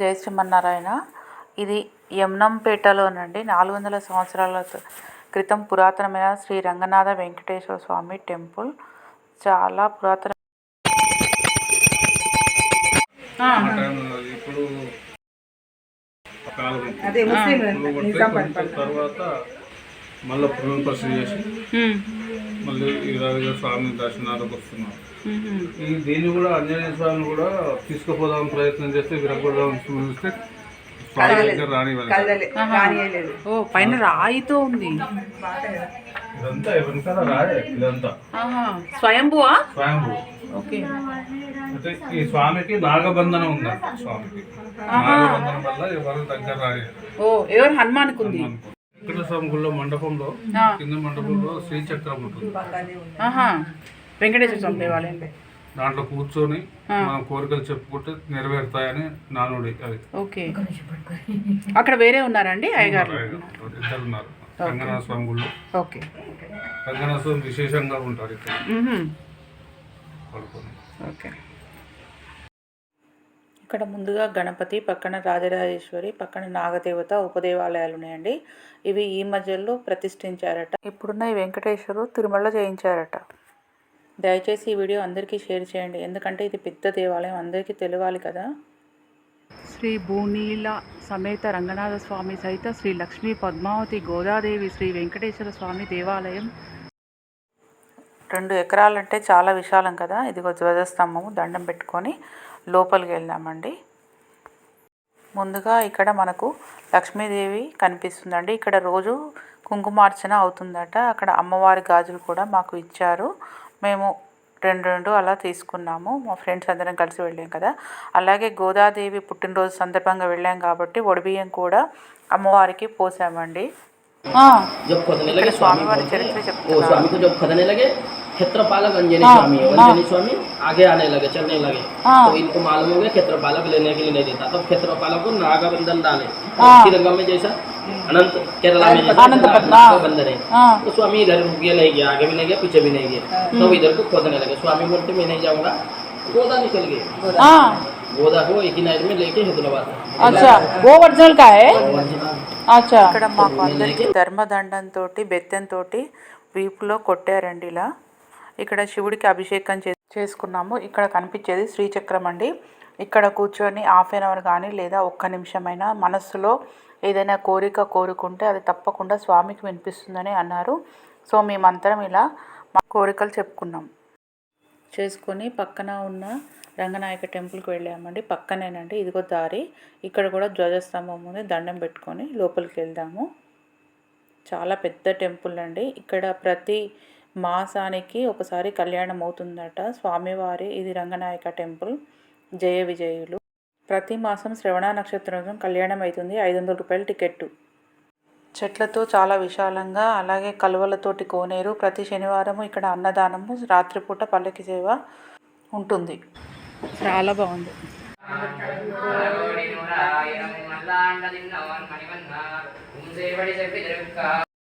జై శ్రీమన్నారాయణ. ఇది యమ్నంపేటలోనండి. నాలుగు వందల సంవత్సరాల క్రితం పురాతనమైన శ్రీ రంగనాథ వెంకటేశ్వర స్వామి టెంపుల్. చాలా పురాతన ఇప్పుడు తర్వాత మళ్ళీ పునర్పరిశీలి చేసి మళ్ళీ ఈ రవిగా స్వామి దర్శనాలకు వస్తున్నారు ఈ దీన్ని కూడా ఆంజనేయ స్వామిని కూడా తీసుకుపోదాం ప్రయత్నం చేస్తే విరగొడదాం చూస్తే ఓ పైన రాయితో ఉంది. స్వయంభువా? స్వయంభూ ఓకే. ఈ స్వామికి నాగబంధనం ఉందంట స్వామికి. నాగబంధనం వల్ల ఎవరు దగ్గర రాలేదు ఓ ఎవరు హనుమాన్కి ఉంది వెంకట స్వామి గుళ్ళో మండపంలో. కింద మండపంలో శ్రీచక్రం ఉంటుంది. ఆహా వెంకటేశ్వర స్వామి దేవాలయం. దాంట్లో కూర్చొని మనం కోరికలు చెప్పుకుంటే నెరవేరుతాయని నానుడి అది. ఓకే. అక్కడ వేరే ఉన్నారండి అయ్యగారు? ఇద్దరు ఉన్నారు. రంగనాథ స్వామి గుళ్ళు. ఓకే. రంగనాథ స్వామి విశేషంగా ఉంటారు ఇక్కడ. ఓకే. ఇక్కడ ముందుగా గణపతి పక్కన రాజరాజేశ్వరి పక్కన నాగదేవత ఉపదేవాలయాలు ఉన్నాయండి ఇవి ఈ మధ్యలో ప్రతిష్ఠించారట. ఇప్పుడున్న ఈ వెంకటేశ్వరు తిరుమల చేయించారట దయచేసి ఈ వీడియో అందరికీ షేర్ చేయండి. ఎందుకంటే ఇది పెద్ద దేవాలయం. అందరికీ తెలియాలి కదా. శ్రీ భూనీల సమేత రంగనాథ స్వామి సహిత శ్రీ లక్ష్మీ పద్మావతి గోదాదేవి శ్రీ వెంకటేశ్వర స్వామి దేవాలయం రెండు ఎకరాలంటే చాలా విశాలం కదా. ఇదిగో ధ్వజస్తంభము దండం పెట్టుకొని లోపలికి వెళ్దామండి. ముందుగా ఇక్కడ మనకు లక్ష్మీదేవి కనిపిస్తుందండి. ఇక్కడ రోజు కుంకుమార్చన అవుతుందట. అక్కడ అమ్మవారి గాజులు కూడా మాకు ఇచ్చారు. మేము రెండు రెండు అలా తీసుకున్నాము. మా ఫ్రెండ్స్ అందరం కలిసి వెళ్ళాం కదా. అలాగే గోదాదేవి పుట్టినరోజు సందర్భంగా వెళ్ళాం కాబట్టి ఒడిబియ్యం కూడా అమ్మవారికి పోసామండి. స్వామివారి చరిత్ర చెప్తున్నారు स्वामी को जब खोदने लगे क्षेत्रपालक अंजनी हाँ, स्वामी है हाँ। अंजनी स्वामी आगे आने लगे चलने लगे हाँ। तो इनको मालूम हो गया क्षेत्रपालक लेने के लिए नहीं देता तब क्षेत्रपालक को नागाबंधन डाले हाँ। श्रीरंगम में जैसा अनंत केरला में जैसा अनंत पद्मा। नागाबंधन है हाँ। तो स्वामी इधर ये नहीं गया आगे भी नहीं गया पीछे भी नहीं गया तो इधर को खोदने लगे स्वामी बोलते मैं नहीं जाऊंगा गोदा निकल गए गोदा को एक ही नाइट में लेके हैदराबाद अच्छा वो ओरिजिनल का है original అచ్చా ఇక్కడ మాకు అందరికి ధర్మదండంతో బెత్తంతో వీపులో కొట్టారండి ఇలా ఇక్కడ శివుడికి అభిషేకం చే చేసుకున్నాము. ఇక్కడ కనిపించేది శ్రీచక్రం అండి. ఇక్కడ కూర్చొని హాఫ్ అన్ అవర్ కానీ లేదా ఒక్క నిమిషమైనా మనస్సులో ఏదైనా కోరిక కోరుకుంటే అది తప్పకుండా స్వామికి వినిపిస్తుందని అన్నారు. సో మేమందరం ఇలా మా కోరికలు చెప్పుకున్నాం. చేసుకొని పక్కన ఉన్న రంగనాయక టెంపుల్కి వెళ్ళామండి. పక్కనేనండి. ఇదిగో దారి. ఇక్కడ కూడా ధ్వజస్తంభం ఉంది. దండం పెట్టుకొని లోపలికి వెళ్దాము. చాలా పెద్ద టెంపుల్ అండి. ఇక్కడ ప్రతి మాసానికి ఒకసారి కళ్యాణం అవుతుందట స్వామివారి ఇది రంగనాయక టెంపుల్. జయ విజయులు. ప్రతి మాసం శ్రవణ నక్షత్రం కళ్యాణం అవుతుంది ఐదు వందల రూపాయల టికెట్టు. చెట్లతో చాలా విశాలంగా అలాగే కలువలతోటి కోనేరు. ప్రతి శనివారం ఇక్కడ అన్నదానము రాత్రిపూట పల్లకి సేవ ఉంటుంది. చాలా బాగుంది.